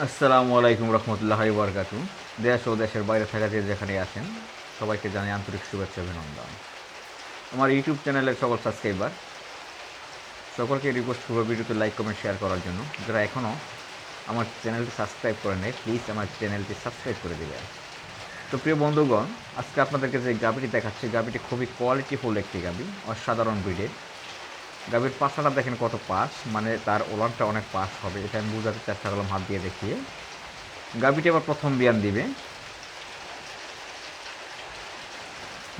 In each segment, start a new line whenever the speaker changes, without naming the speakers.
আসসালামু আলাইকুম রহমতুল্লাহ বরকাতু দেশ ও দেশের বাইরে থাকা যে যেখানে আছেন, সবাইকে জানাই আন্তরিক শুভেচ্ছা অভিনন্দন। আমার ইউটিউব চ্যানেলের সকল সাবস্ক্রাইবার, সকলকে রিকোয়েস্ট করব ভিডিওতে লাইক কমেন্ট শেয়ার করার জন্য। যারা এখনও আমার চ্যানেলটি সাবস্ক্রাইব করে নেয় প্লিজ আমার চ্যানেলটি সাবস্ক্রাইব করে দেবেন। তো প্রিয় বন্ধুগণ, আজকে আপনাদেরকে যে গাবিটি দেখাচ্ছি গাবিটি খুবই কোয়ালিটিফুল একটি গাবি অসাধারণ ব্রিডের গাভীর পাশাটা দেখেন কত পাশ মানে তার ওলানটা অনেক পাশ হবে। এটা আমি বোঝাতে চেষ্টা করলাম, হাত দিয়ে দেখিয়ে। গাভীটি আবার প্রথম বিয়ান দিবে।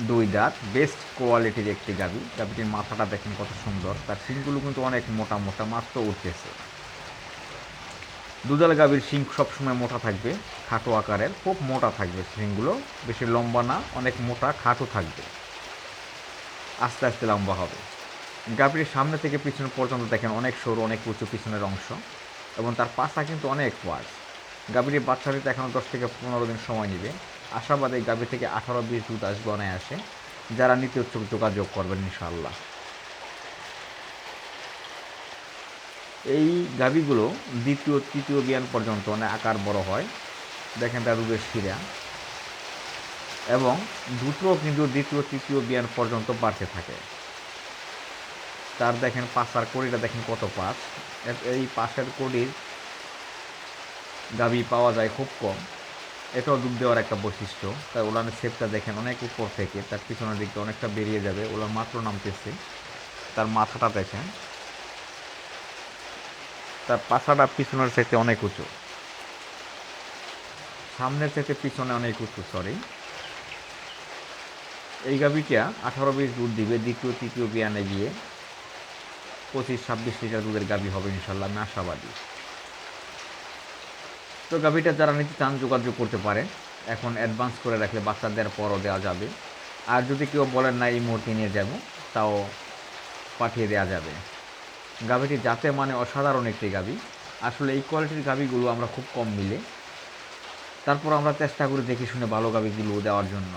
দুই দাঁত বেস্ট কোয়ালিটির একটি গাভী। গাভীটির মাথাটা দেখেন কত সুন্দর। তার শিংগুলো কিন্তু অনেক মোটা মোটা, মাত্র উঠতেছে। দুধাল গাভীর শিং সবসময় মোটা থাকবে, খাটো আকারের, খুব মোটা থাকবে শিংগুলো। বেশি লম্বা না, অনেক মোটা, খাটো থাকবে। আস্তে আস্তে লম্বা হবে। গাভীর সামনে থেকে পিছনে পর্যন্ত দেখেন অনেক সরু, অনেক উঁচু পিছনের অংশ এবং তার পাশা কিন্তু অনেক ওয়াজ গাভীর বাচ্চা দিতে এখনও দশ থেকে পনেরো দিন সময় নেবে। আশাবাদে গাভী থেকে আঠারো বিশ দুধ আসবে অনায়াসে। যারা নিতে উৎসুক যোগাযোগ করবেন ইনশাল্লাহ এই গাভীগুলো দ্বিতীয়, তৃতীয় বিয়ান পর্যন্ত অনেক আকার বড় হয়। দেখেন তার দুধের শিরা। এবং দুটো কিন্তু দ্বিতীয়, তৃতীয় বিয়ান পর্যন্ত বাড়তে থাকে। তার দেখেন পাশার কড়িটা দেখেন কত পাশ। এই পাশের কড়ির গাবি পাওয়া যায় খুব কম। এটাও দুধ দেওয়ার একটা বৈশিষ্ট্য। তার ওলানের শেপটা দেখেন অনেক উপর থেকে, তার পিছনের দিকটা অনেকটা বেরিয়ে যাবে। ওলার মাত্র নামতেছে। তার মাথাটা দেখেন। তার পাশাটা পিছনের চাইতে অনেক উঁচু। সামনের চাইতে পিছনে অনেক উঁচু সরি এই গাভিটা আঠারো বিশ দুধ দিবে দ্বিতীয়, তৃতীয় বিয়ানে গিয়ে। পঁচিশ ছাব্বিশ লিটার দুধের গাভী হবে ইনশাল্লাহ, আমি আশাবাদী। তো গাভীটা যারা নিতে চান, যোগাযোগ করতে পারে এখন অ্যাডভান্স করে রাখলে বাচ্চা দেওয়ার পরও দেওয়া যাবে। আর যদি কেউ বলেন না, এই মুহূর্তে নিয়ে যাব, তাও পাঠিয়ে দেওয়া যাবে। গাভীটি যাতে মানে অসাধারণ একটি গাভী। আসলে এই কোয়ালিটির গাভীগুলো আমরা খুব কম মিলে। তারপর আমরা চেষ্টা করি দেখে শুনে ভালো গাভীগুলো দেওয়ার জন্য।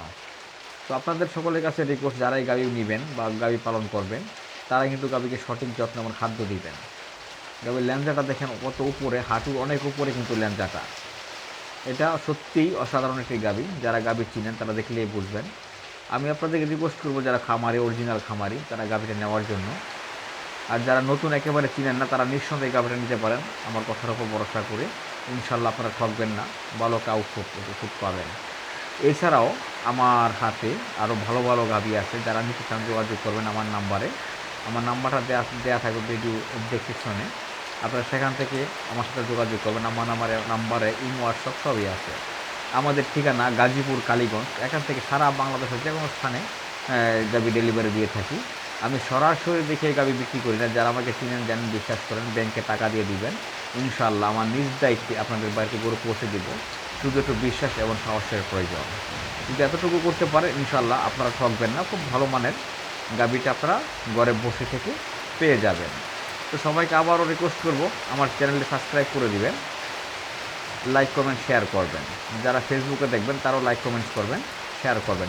তো আপনাদের সকলের কাছে রিকোয়েস্ট যারাই গাভী নেবেন বা গাভী পালন করবেন তারা কিন্তু গাভীকে সঠিক যত্ন এবং খাদ্য দিবেন। গাভীর ল্যাঞ্জাটা দেখেন কত উপরে, হাঁটুর অনেক উপরে কিন্তু ল্যাঞ্জাটা এটা সত্যিই অসাধারণ একটি গাভী। যারা গাভী চিনেন তারা দেখলেই বুঝবেন। আমি আপনাদেরকে রিকোয়েস্ট করব যারা খামারি অরিজিনাল খামারি, তারা গাভীটা নেওয়ার জন্য। আর যারা নতুন একেবারে চিনেন না, তারা নিঃসন্দেহে গাভীটা নিতে পারেন। আমার কথার উপর ভরসা করে ইনশাল্লাহ আপনারা ঠকবেন না। ভালো আউটপুট ওষুধ পাবেন। এছাড়াও আমার হাতে আরও ভালো ভালো গাভী আছে। যারা নিতে চান যোগাযোগ করবেন আমার নাম্বারে। আমার নাম্বারটা দেওয়া দেওয়া থাকবে ভিডিও ডেসক্রিপশনে আপনারা সেখান থেকে আমার সাথে যোগাযোগ করবেন। আমার নাম্বারে নাম্বারে ইমো হোয়াটসঅ্যাপ সবই আছে। আমাদের ঠিকানা গাজীপুর, কালীগঞ্জ। এখান থেকে সারা বাংলাদেশের যে কোনো স্থানে গাবি ডেলিভারি দিয়ে থাকি। আমি সরাসরি দেখে গাবি বিক্রি করি না। যারা আমাকে চিনেন জানেন বিশ্বাস করেন, ব্যাংকে টাকা দিয়ে দিবেন। ইনশাল্লাহ আমার নিজ দায়িত্বে আপনাদের বাড়িতে গরু পৌঁছে দেবো। শুধু একটু বিশ্বাস এবং সাহসের প্রয়োজন। যদি এতটুকু করতে পারে ইনশাল্লাহ আপনারা ঠকবেন না। খুব ভালো মানের গাবিটা আপনারা ঘরে বসে থেকে পেয়ে যাবেন। তো সবাইকে আবারও রিকোয়েস্ট করব, আমার চ্যানেলটি সাবস্ক্রাইব করে দিবেন লাইক কমেন্ট শেয়ার করবেন। যারা ফেসবুকে দেখবেন, তারাও লাইক কমেন্টস করবেন শেয়ার করবেন।